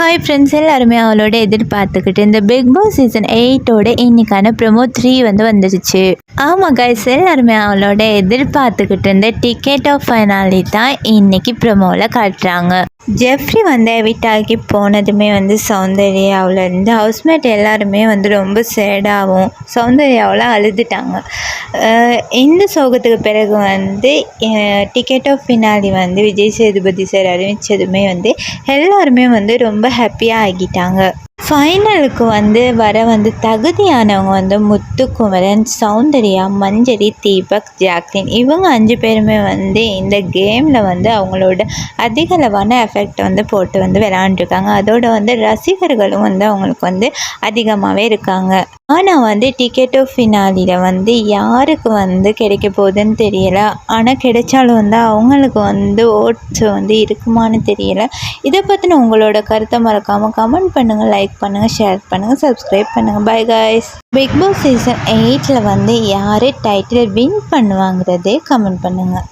Hi friends எல்லாருமே அவளோட எதிர்பார்த்துக்கிட்டு இந்த பிக் பாஸ் சீசன் எயிட்டோட இன்னைக்கான ப்ரோமோ த்ரீ வந்து வந்துடுச்சு ஆமாம் கைஸ் எல்லாருமே அவளோட எதிர்பார்த்துக்கிட்டு இருந்த டிக்கெட் ஆஃப் ஃபைனாலி தான் இன்னைக்கு ப்ரொமோவில் காட்டுறாங்க. ஜெஃப்ரி வந்து வீட்டாக்கி போனதுமே வந்து சௌந்தர்யாவில் இருந்து ஹவுஸ்மேட் எல்லாருமே வந்து ரொம்ப சேடாகவும் சௌந்தர்யாவெலாம் அழுதுட்டாங்க. இந்த சோகத்துக்கு பிறகு வந்து டிக்கெட் ஆஃப் பின்னாடி வந்து விஜய் சேதுபதி சார் அறிவித்ததுமே வந்து எல்லாருமே வந்து ரொம்ப ஹாப்பியாக ஆகிட்டாங்க. ஃபைனலுக்கு வந்து வர வந்து தகுதியானவங்க வந்து முத்துக்குமரன் சௌந்தர்யா மஞ்சரி தீபக் ஜாக்லின் இவங்க அஞ்சு பேருமே வந்து இந்த கேமில் வந்து அவங்களோட அதிகளவான எஃபெக்ட் வந்து போட்டு வந்து விளாண்டுருக்காங்க அதோட வந்து ரசிகர்களும் வந்து அவங்களுக்கு வந்து அதிகமாகவே இருக்காங்க. ஆனால் வந்து டிக்கெட்டோ ஃபினாலியில் வந்து யாருக்கு வந்து கிடைக்க போகுதுன்னு தெரியலை. ஆனால் கிடைச்சாலும் வந்து அவங்களுக்கு வந்து ஓட்ஸ் வந்து இருக்குமான்னு தெரியல. இதை பற்றின உங்களோட கருத்தை மறக்காமல் கமெண்ட் பண்ணுங்கள் லைக் பண்ணுங்கள் ஷேர் பண்ணுங்கள் சப்ஸ்கிரைப் பண்ணுங்கள் bye guys Bigg Boss season எயிட்டில் வந்து யார் டைட்டில் வின் பண்ணுவாங்கிறதே கமெண்ட் பண்ணுங்கள்